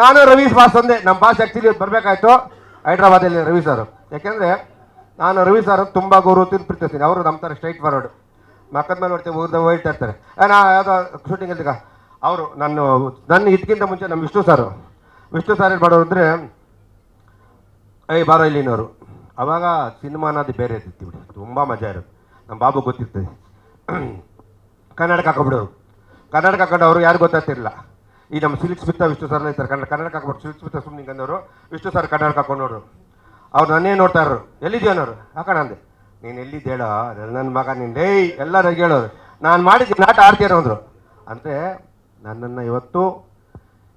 ನಾನು ರವಿ ಬಾಸ್ ಅಂದೆ ನಮ್ಮ ಬಾಸ್ ಆ್ಯಕ್ಚುಲಿ ಬರಬೇಕಾಯ್ತು. ಹೈದ್ರಾಬಾದಲ್ಲಿ ರವಿ ಸರ್ ಯಾಕೆಂದರೆ ನಾನು ರವಿ ಸರ್ ತುಂಬ ಗೌರವ ಪ್ರೀತಿಸ್ತೀನಿ. ಅವರು ನಮ್ಮ ಥರ ಸ್ಟ್ರೈಟ್ ಫಾರ್ವರ್ಡ್ ಮಕ್ಕದ ಮೇಲೆ ನೋಡ್ತೀವಿ ಊರ್ದ ಹೋಯ್ತಾ ಇರ್ತಾರೆ. ನಾ ಯಾವುದೋ ಶೂಟಿಂಗ್ ಇದ್ದಾಗ ಅವರು ನನ್ನ ನನ್ನ ಇದಕ್ಕಿಂತ ಮುಂಚೆ ನಮ್ಮ ವಿಷ್ಣು ಸರ್ ವಿಷ್ಣು ಸರ್ ಏನು ಮಾಡೋರು ಅಂದರೆ ಐ ಬಾರೋ ಇಲ್ಲಿನವರು. ಅವಾಗ ಸಿನಿಮಾ ಅನ್ನೋದು ಬೇರೆ ಇರ್ತಿತ್ತು ಬಿಡಿ. ತುಂಬ ಮಜಾ ಇರೋದು ನಮ್ಮ ಬಾಬು ಗೊತ್ತಿರ್ತದೆ. ಹಾಕೊಬಿಡೋರು ಕನ್ನಡಕ್ಕೆ ಹಾಕೊಂಡು ಹಾಕೊಂಡವರು ಯಾರು ಗೊತ್ತಾಗ್ತಿರಲಿಲ್ಲ. ಈ ನಮ್ಮ ಸಿಲ್ಕ್ ಸ್ಮಿತ ವಿಷ್ಣು ಸರ್ ಇರ್ತಾರೆ. ಕನ್ನಡ ಕನ್ನಡಕ್ಕೆ ಹಾಕ್ಬಿಟ್ಟು ಸಿಲ್ಕ್ ಸ್ಮಿತ ಸುಮ್ಮನೆ ಅಂದವರು ವಿಷ್ಣು ಸರ್ ಕನ್ನಡಕ್ಕೆ ಹಾಕೊಂಡವರು. ಅವ್ರು ನನ್ನೇ ನೋಡ್ತಾ ಇರೋರು? ಎಲ್ಲಿದ್ಯೋನವ್ರು ಅನ್ನೋರು? ಹಾಕೋಣ ಅಂದೆ. ನೀನು ಎಲ್ಲಿದ್ದೇಳೋ? ನನ್ನ ಮಗ ನಿನ್ನ ಡೈ ಎಲ್ಲರೂ ಹೇಳೋರು. ನಾನು ಮಾಡಿದ್ದೀನಿ ನಾಟ ಆಡ್ತೀನಿ ಅಂದರು. ಅಂದರೆ ನನ್ನನ್ನು ಇವತ್ತು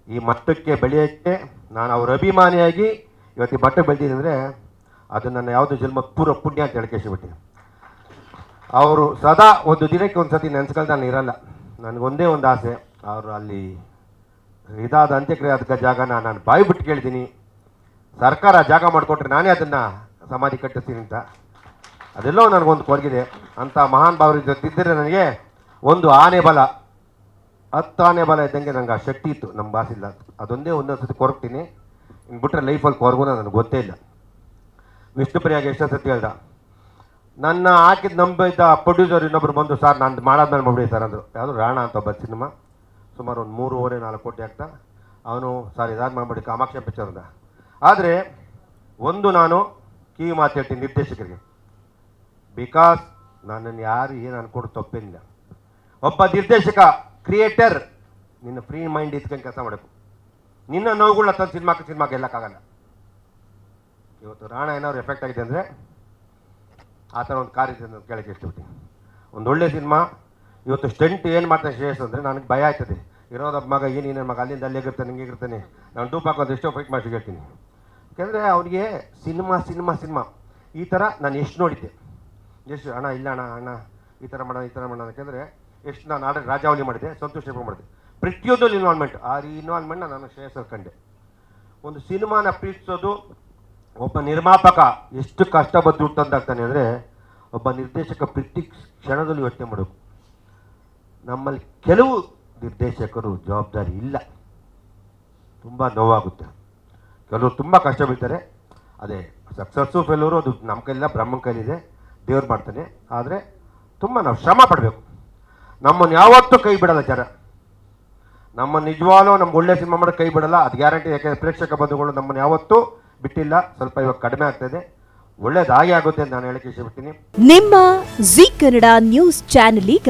ಈ ಮಟ್ಟಕ್ಕೆ ಬೆಳೆಯೋಕ್ಕೆ ನಾನು ಅವ್ರ ಅಭಿಮಾನಿಯಾಗಿ ಇವತ್ತು ಈ ಮಟ್ಟಕ್ಕೆ ಬೆಳೆದಿದ್ದೀನಿ ಅಂದರೆ ಅದು ನನ್ನ ಯಾವುದೋ ಜನ್ಮ ಪೂರ್ವ ಪುಣ್ಯ ಅಂತ ಹೇಳ್ಕೇಳ್ಬಿಟ್ಟಿನಿ ಅವರು ಸದಾ ಒಂದು ದಿನಕ್ಕೆ ಒಂದು ಸತಿ ನೆನ್ಸ್ಕೊಳ್ತಾ ನಾನು ಇರಲ್ಲ. ನನಗೊಂದೇ ಒಂದು ಆಸೆ. ಅವರು ಅಲ್ಲಿ ಇದಾದ ಅಂತ್ಯಕ್ರಿಯೆ ಅದಕ್ಕೆ ಜಾಗನ ನಾನು ಬಾಯಿ ಬಿಟ್ಟು ಕೇಳಿದ್ದೀನಿ ಸರ್ಕಾರ ಜಾಗ ಮಾಡಿಕೊಟ್ರೆ ನಾನೇ ಅದನ್ನು ಸಮಾಧಿ ಕಟ್ಟಿಸ್ತೀನಿ ಅಂತ. ಅದೆಲ್ಲೋ ನನಗೊಂದು ಕೊರಗಿದೆ ಅಂಥ ಮಹಾನ್ ಭಾವರ ಜೊತೆದ್ದರೆ ನನಗೆ ಒಂದು ಆನೆ ಬಲ. ಹತ್ತು ಆನೆ ಬಲ ಇದ್ದಂಗೆ ನಂಗೆ ಆ ಶಕ್ತಿ ಇತ್ತು. ನಮ್ಮ ಬಾಸಿಲ್ಲ ಅದೊಂದೇ ಒಂದೊಂದು ಸತಿ ಕೊರಗ್ತೀನಿ ಇನ್ನು ಬಿಟ್ಟರೆ ಲೈಫಲ್ಲಿ ಕೊರಗು ನನಗೆ ಗೊತ್ತೇ ಇಲ್ಲ. ವಿಷ್ಣುಪ್ರಿಯಾಗೆ ಎಷ್ಟೋ ಸತಿ ಹೇಳ್ದ, ನನ್ನ ಹಾಕಿದ ನಂಬಿದ್ದ ಪ್ರೊಡ್ಯೂಸರ್ ಇನ್ನೊಬ್ರು ಬಂದು ಸರ್, ನಾನು ಮಾಡಾದ್ಮೇಲೆ ಮಾಡ್ಬಿಡಿ ಸರ್ ಅಂದರು ಯಾವುದು ರಾಣ ಅಂತ ಒಬ್ಬ ಸಿನಿಮಾ. ಸುಮಾರು ಒಂದು ಮೂರುವರೆ, ನಾಲ್ಕು ಕೋಟಿ ಆಗ್ತಾ ಅವನು ಸಾರಿ ಇದಾದ ಮಾಡ್ಬಿಡಿ ಕಾಮಾಕ್ಷ ಪಿಕ್ಚರ್ ಅಂದ ಆದರೆ ಒಂದು ನಾನು ಕಿವಿ ಮಾತು ಹೇಳ್ತೀನಿ ನಿರ್ದೇಶಕರಿಗೆ. ಬಿಕಾಸ್ ನನ್ನನ್ನು ಯಾರು ಏನು ಅನ್ಕೊಂಡು ತಪ್ಪಿಲ್ಲ ಒಬ್ಬ ನಿರ್ದೇಶಕ ಕ್ರಿಯೇಟರ್ ನಿನ್ನ ಫ್ರೀ ಮೈಂಡ್ ಇದ್ಕೊಂಡು ಕೆಲಸ ಮಾಡಬೇಕು. ನಿನ್ನ ನೋವುಗಳನ್ನ ತಂದು ಸಿನಿಮಾಕ್ಕೆ ಸಿನಿಮಾಗೆ ಗೆಲ್ಲಕ್ಕಾಗಲ್ಲ ಇವತ್ತು ರಾಣ ಏನಾದ್ರು ಎಫೆಕ್ಟ್ ಆಗಿದೆ ಅಂದರೆ ಆ ಥರ ಒಂದು ಕಾರ್ಯ ಕೇಳಕ್ಕೆ ಇಷ್ಟಪಡ್ತೀನಿ. ಒಳ್ಳೆ ಸಿನಿಮಾ ಇವತ್ತು ಸ್ಟೆಂಟ್ ಏನು ಮಾಡ್ತಾನೆ ಶ್ರೇಯಸ್ ಅಂದರೆ ನನಗೆ ಭಯ ಆಯ್ತದೆ. ಇರೋದಪ್ಪ ಮಗ ಏನು ನನ್ನ ಮಗ ಅಲ್ಲಿಂದ ಅಲ್ಲಿಗೆ ಇರ್ತಾನೆ, ಹಿಂಗೆ ಇರ್ತಾನೆ. ನಾನು ಟೂಪ್ ಹಾಕೋದು ಎಷ್ಟೋ ಫೈಟ್ ಮಾಡಿ ಹೇಳ್ತೀನಿ. ಯಾಕೆಂದರೆ ಅವನಿಗೆ ಸಿನಿಮಾ ಸಿನಿಮಾ ಸಿನಿಮಾ. ಈ ಥರ ನಾನು ಎಷ್ಟು ನೋಡಿದ್ದೆ. ಎಷ್ಟು, ಅಣ್ಣ, ಇಲ್ಲ ಅಣ್ಣ ಅಣ್ಣ, ಈ ಥರ ಮಾಡೋಣ, ಈ ಥರ ಮಾಡೋಣ ಯಾಕೆಂದರೆ ಎಷ್ಟು ನಾನು ಆಲ್ರೆಡಿ ರಾಜಾವಳಿ ಮಾಡಿದೆ, ಸಂತೋಷ ಮಾಡಿದೆ. ಪ್ರತಿಯೊಂದು ಇನ್ವಾಲ್ವ್ಮೆಂಟ್ ಆ ರೀ ಇನ್ವಾಲ್ವ್ಮೆಂಟ್ನ ನಾನು ಶ್ರೇಯಸ್ ಕಂಡೆ. ಒಂದು ಸಿನಿಮಾನ ಪ್ರೀತಿಸೋದು ಒಬ್ಬ ನಿರ್ಮಾಪಕ ಎಷ್ಟು ಕಷ್ಟಪಟ್ಟು ತಂದಾಗ್ತಾನೆ ಅಂದರೆ ಒಬ್ಬ ನಿರ್ದೇಶಕ ಪ್ರತಿ ಕ್ಷಣದಲ್ಲಿ ಯೋಚನೆ ಮಾಡಬೇಕು. ನಮ್ಮಲ್ಲಿ ಕೆಲವು ನಿರ್ದೇಶಕರು ಜವಾಬ್ದಾರಿ ಇಲ್ಲ. ತುಂಬ ನೋವಾಗುತ್ತೆ. ಕೆಲವರು ತುಂಬ ಕಷ್ಟ ಬೀಳ್ತಾರೆ ಅದೇ ಸಕ್ಸಸ್ಸು ಫೇಲ್ಯೂರು ಅದು ನಮ್ಮ ಕೈಲಿಲ್ಲ, ಬ್ರಹ್ಮನ ಕೈಲಿದೆ, ದೇವ್ರು ಮಾಡ್ತಾನೆ. ಆದರೆ, ತುಂಬ ನಾವು ಶ್ರಮ ಪಡಬೇಕು. ನಮ್ಮನ್ನು ಯಾವತ್ತೂ ಕೈ ಬಿಡಲ್ಲ ಜನ. ನಮ್ಮ ನಿಜವಾಗ್ಲೂ ನಮ್ಗೆ ಒಳ್ಳೆ ಸಿನಿಮಾ ಮಾಡೋದು ಕೈ ಬಿಡಲ್ಲ. ಅದು ಗ್ಯಾರಂಟಿ ಯಾಕೆಂದರೆ ಪ್ರೇಕ್ಷಕ ಬಂಧುಗಳು ನಮ್ಮನ್ನು ಯಾವತ್ತೂ ಬಿಟ್ಟಿಲ್ಲ. ಸ್ವಲ್ಪ ಇವಾಗ ಕಡಿಮೆ ಆಗ್ತಾಯಿದೆ ಒಳ್ಳೇದಾಗಿ ಆಗುತ್ತೆ ಅಂತ ನಾನು ಹೇಳಕ್ಕೆ ಇಷ್ಟಪಡ್ತೀನಿ. ನಿಮ್ಮ ಜಿ ಕನ್ನಡ ನ್ಯೂಸ್ ಚಾನೆಲ್ ಈಗ